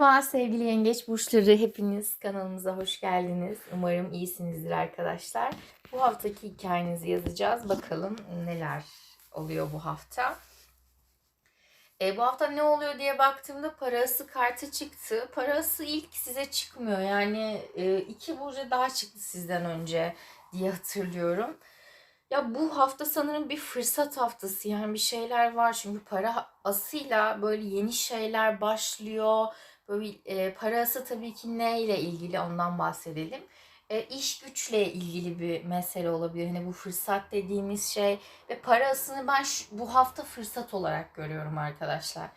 Merhaba sevgili yengeç burçları hepiniz kanalımıza hoş geldiniz. Umarım iyisinizdir arkadaşlar. Bu haftaki hikayenizi yazacağız. Bakalım neler oluyor bu hafta. E, bu hafta ne oluyor diye baktığımda parası kartı çıktı. Parası ilk size çıkmıyor. Yani e, iki burcu daha çıktı sizden önce diye hatırlıyorum. Ya bu hafta sanırım bir fırsat haftası yani bir şeyler var çünkü para asıyla böyle yeni şeyler başlıyor. Böyle e, parası tabii ki neyle ilgili ondan bahsedelim. E, iş güçle ilgili bir mesele olabilir. Hani bu fırsat dediğimiz şey ve parasını ben şu, bu hafta fırsat olarak görüyorum arkadaşlar.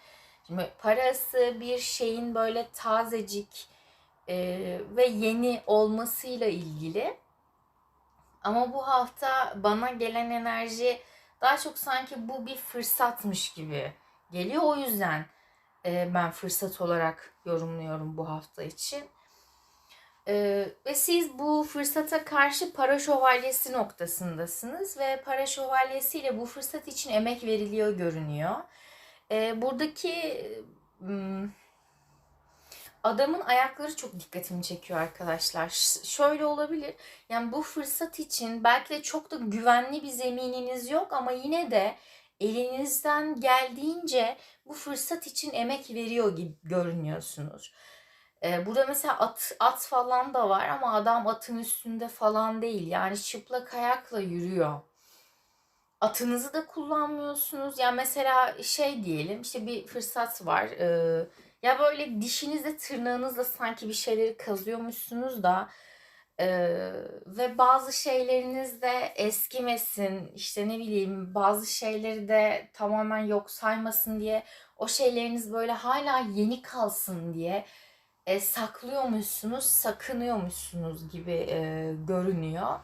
Şimdi parası bir şeyin böyle tazecik e, ve yeni olmasıyla ilgili. Ama bu hafta bana gelen enerji daha çok sanki bu bir fırsatmış gibi geliyor. O yüzden e, ben fırsat olarak yorumluyorum bu hafta için. E, ve siz bu fırsata karşı para şövalyesi noktasındasınız ve para şövalyesiyle bu fırsat için emek veriliyor görünüyor. E, buradaki hmm, adamın ayakları çok dikkatimi çekiyor arkadaşlar. Şöyle olabilir. Yani bu fırsat için belki de çok da güvenli bir zemininiz yok ama yine de elinizden geldiğince bu fırsat için emek veriyor gibi görünüyorsunuz. Ee, burada mesela at, at falan da var ama adam atın üstünde falan değil. Yani çıplak ayakla yürüyor. Atınızı da kullanmıyorsunuz. Yani mesela şey diyelim işte bir fırsat var. Ee, ya böyle dişinizle tırnağınızla sanki bir şeyleri kazıyormuşsunuz da e, ve bazı şeyleriniz de eskimesin işte ne bileyim bazı şeyleri de tamamen yok saymasın diye o şeyleriniz böyle hala yeni kalsın diye e, saklıyormuşsunuz, sakınıyormuşsunuz gibi e, görünüyor.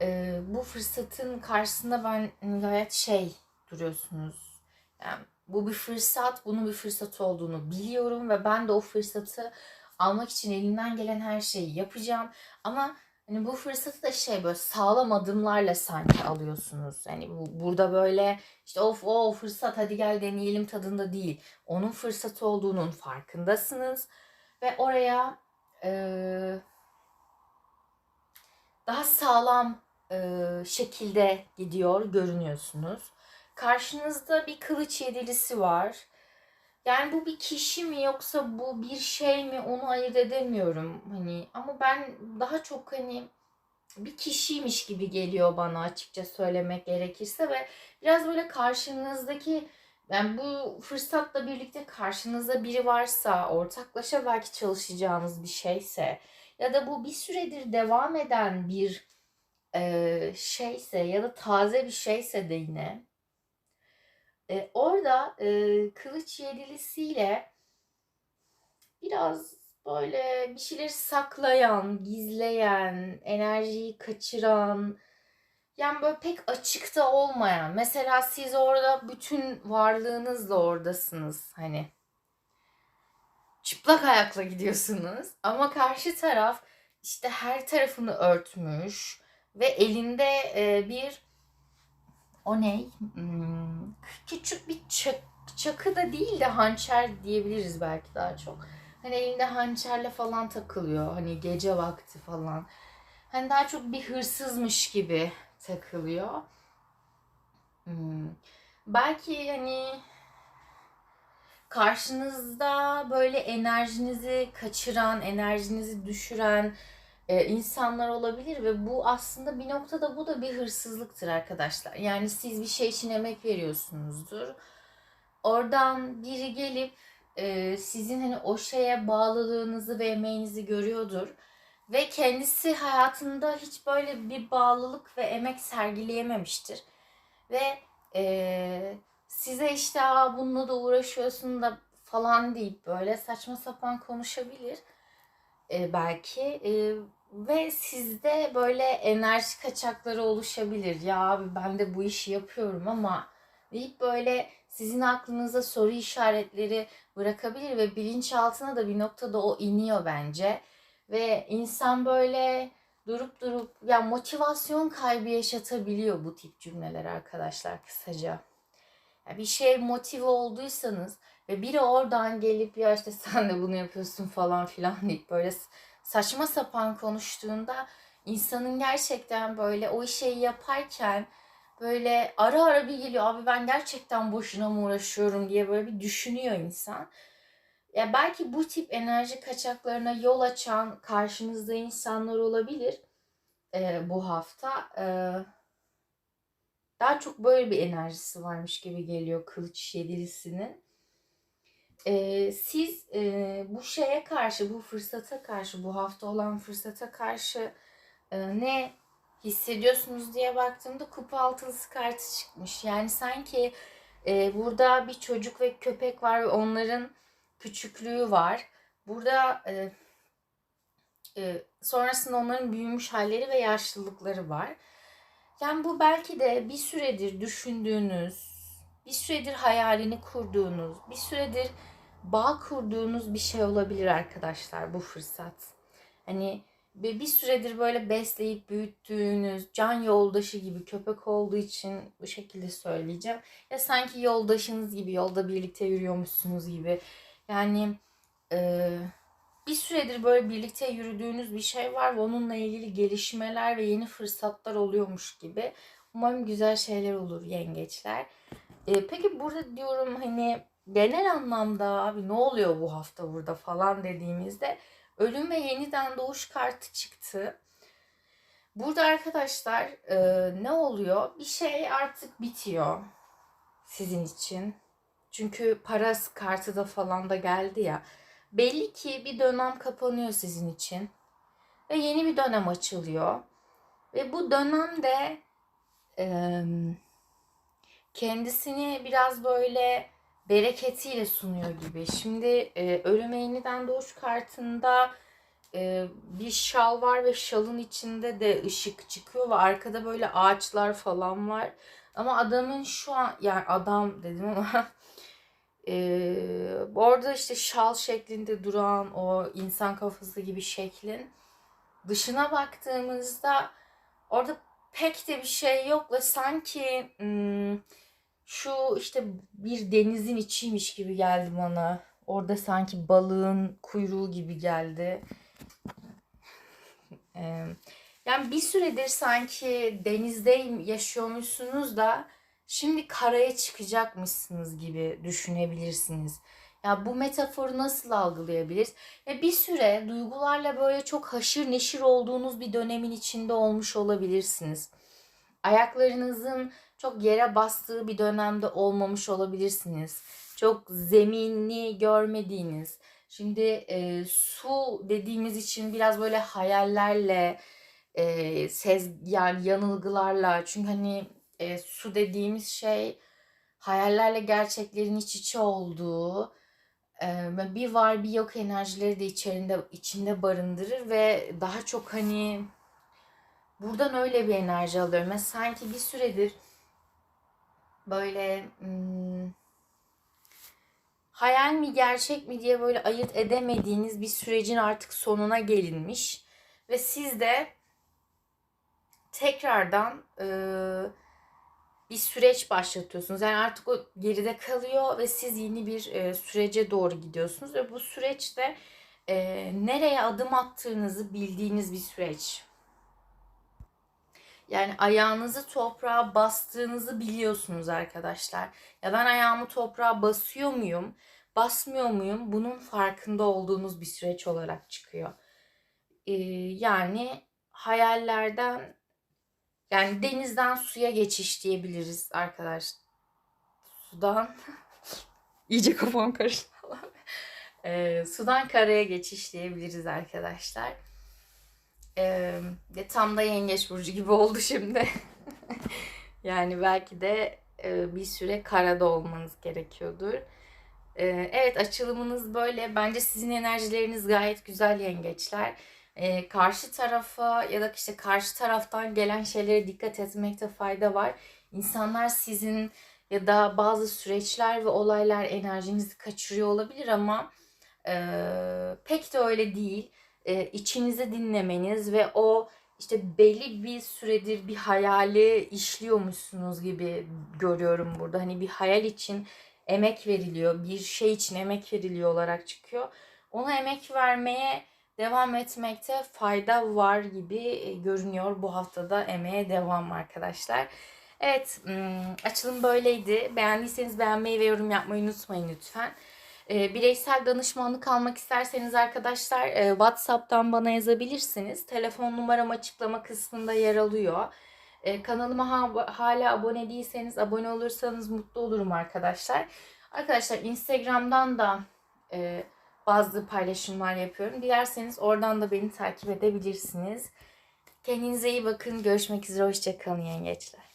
E, bu fırsatın karşısında ben gayet şey duruyorsunuz. Yani bu bir fırsat, bunun bir fırsat olduğunu biliyorum ve ben de o fırsatı almak için elimden gelen her şeyi yapacağım. Ama hani bu fırsatı da şey böyle sağlam adımlarla sanki alıyorsunuz. Hani bu, burada böyle işte of o fırsat hadi gel deneyelim tadında değil. Onun fırsatı olduğunun farkındasınız ve oraya e, daha sağlam e, şekilde gidiyor görünüyorsunuz. Karşınızda bir kılıç yedilisi var. Yani bu bir kişi mi yoksa bu bir şey mi onu ayırt edemiyorum. Hani ama ben daha çok hani bir kişiymiş gibi geliyor bana açıkça söylemek gerekirse ve biraz böyle karşınızdaki yani bu fırsatla birlikte karşınızda biri varsa, ortaklaşa belki çalışacağınız bir şeyse ya da bu bir süredir devam eden bir e, şeyse ya da taze bir şeyse de yine e, orada e, kılıç yedilisiyle biraz böyle bir şeyleri saklayan, gizleyen, enerjiyi kaçıran, yani böyle pek açıkta olmayan. Mesela siz orada bütün varlığınızla oradasınız hani. Çıplak ayakla gidiyorsunuz ama karşı taraf işte her tarafını örtmüş ve elinde e, bir o ne? Hmm, küçük bir çak, çakı da değil de hançer diyebiliriz belki daha çok. Hani elinde hançerle falan takılıyor. Hani gece vakti falan. Hani daha çok bir hırsızmış gibi takılıyor. Hmm. Belki hani karşınızda böyle enerjinizi kaçıran, enerjinizi düşüren e, insanlar olabilir ve bu aslında bir noktada bu da bir hırsızlıktır arkadaşlar. Yani siz bir şey için emek veriyorsunuzdur. Oradan biri gelip e, sizin hani o şeye bağlılığınızı ve emeğinizi görüyordur. Ve kendisi hayatında hiç böyle bir bağlılık ve emek sergileyememiştir. Ve e, size işte Aa, bununla da uğraşıyorsun da falan deyip böyle saçma sapan konuşabilir e, belki. E, ve sizde böyle enerji kaçakları oluşabilir. Ya abi ben de bu işi yapıyorum ama deyip böyle sizin aklınıza soru işaretleri bırakabilir ve bilinçaltına da bir noktada o iniyor bence. Ve insan böyle durup durup ya motivasyon kaybı yaşatabiliyor bu tip cümleler arkadaşlar kısaca. Ya bir şey motive olduysanız Ve biri oradan gelip ya işte sen de bunu yapıyorsun falan filan deyip böyle saçma sapan konuştuğunda insanın gerçekten böyle o şeyi yaparken böyle ara ara bir geliyor abi ben gerçekten boşuna mı uğraşıyorum diye böyle bir düşünüyor insan. Ya belki bu tip enerji kaçaklarına yol açan karşınızda insanlar olabilir e, bu hafta. E, daha çok böyle bir enerjisi varmış gibi geliyor kılıç yedilisinin. E, siz e, bu şeye karşı, bu fırsata karşı, bu hafta olan fırsata karşı e, ne hissediyorsunuz diye baktığımda kupa altılısı kartı çıkmış. Yani sanki e, burada bir çocuk ve köpek var ve onların küçüklüğü var. Burada e, e, sonrasında onların büyümüş halleri ve yaşlılıkları var. Yani bu belki de bir süredir düşündüğünüz, bir süredir hayalini kurduğunuz, bir süredir bağ kurduğunuz bir şey olabilir arkadaşlar bu fırsat. Hani bir süredir böyle besleyip büyüttüğünüz can yoldaşı gibi köpek olduğu için bu şekilde söyleyeceğim. Ya sanki yoldaşınız gibi yolda birlikte yürüyormuşsunuz gibi. Yani e, bir süredir böyle birlikte yürüdüğünüz bir şey var ve onunla ilgili gelişmeler ve yeni fırsatlar oluyormuş gibi. Umarım güzel şeyler olur yengeçler. E, peki burada diyorum hani genel anlamda abi ne oluyor bu hafta burada falan dediğimizde ölüm ve yeniden doğuş kartı çıktı. Burada arkadaşlar e, ne oluyor? Bir şey artık bitiyor sizin için. Çünkü para kartı da falan da geldi ya. Belli ki bir dönem kapanıyor sizin için. Ve yeni bir dönem açılıyor. Ve bu dönemde e, kendisini biraz böyle bereketiyle sunuyor gibi. Şimdi e, ölüme yeniden doğuş kartında e, bir şal var ve şalın içinde de ışık çıkıyor ve arkada böyle ağaçlar falan var. Ama adamın şu an yani adam dedim ama e, orada işte şal şeklinde duran o insan kafası gibi şeklin dışına baktığımızda orada pek de bir şey yok ve sanki hmm, şu işte bir denizin içiymiş gibi geldi bana. Orada sanki balığın kuyruğu gibi geldi. yani bir süredir sanki denizde yaşıyormuşsunuz da şimdi karaya çıkacakmışsınız gibi düşünebilirsiniz. Ya bu metaforu nasıl algılayabiliriz? Ya bir süre duygularla böyle çok haşır neşir olduğunuz bir dönemin içinde olmuş olabilirsiniz. Ayaklarınızın çok yere bastığı bir dönemde olmamış olabilirsiniz. Çok zeminli görmediğiniz. Şimdi e, su dediğimiz için biraz böyle hayallerle, e, sez yani yanılgılarla. Çünkü hani e, su dediğimiz şey hayallerle gerçeklerin iç içe olduğu e, bir var bir yok enerjileri de içerisinde içinde barındırır ve daha çok hani buradan öyle bir enerji alıyorum. Mesela sanki bir süredir böyle hmm, hayal mi gerçek mi diye böyle ayırt edemediğiniz bir sürecin artık sonuna gelinmiş ve siz de tekrardan e, bir süreç başlatıyorsunuz. Yani artık o geride kalıyor ve siz yeni bir e, sürece doğru gidiyorsunuz ve bu süreçte e, nereye adım attığınızı bildiğiniz bir süreç. Yani ayağınızı toprağa bastığınızı biliyorsunuz arkadaşlar. Ya ben ayağımı toprağa basıyor muyum, basmıyor muyum? Bunun farkında olduğunuz bir süreç olarak çıkıyor. Ee, yani hayallerden yani denizden suya geçiş diyebiliriz arkadaş. Sudan iyice kafam karıştı. ee, sudan karaya geçiş diyebiliriz arkadaşlar. Ee, tam da yengeç burcu gibi oldu şimdi. yani belki de e, bir süre karada olmanız gerekiyordur. Ee, evet açılımınız böyle. Bence sizin enerjileriniz gayet güzel yengeçler. Ee, karşı tarafa ya da işte karşı taraftan gelen şeylere dikkat etmekte fayda var. İnsanlar sizin ya da bazı süreçler ve olaylar enerjinizi kaçırıyor olabilir ama e, pek de öyle değil e, içinizi dinlemeniz ve o işte belli bir süredir bir hayali işliyormuşsunuz gibi görüyorum burada. Hani bir hayal için emek veriliyor. Bir şey için emek veriliyor olarak çıkıyor. Ona emek vermeye devam etmekte fayda var gibi e, görünüyor. Bu haftada emeğe devam arkadaşlar. Evet ım, açılım böyleydi. Beğendiyseniz beğenmeyi ve yorum yapmayı unutmayın lütfen. E, bireysel danışmanlık almak isterseniz arkadaşlar e, WhatsApp'tan bana yazabilirsiniz. Telefon numaram açıklama kısmında yer alıyor. E, kanalıma ha- hala abone değilseniz abone olursanız mutlu olurum arkadaşlar. Arkadaşlar Instagram'dan da e, bazı paylaşımlar yapıyorum. Dilerseniz oradan da beni takip edebilirsiniz. Kendinize iyi bakın. Görüşmek üzere. Hoşçakalın yengeçler.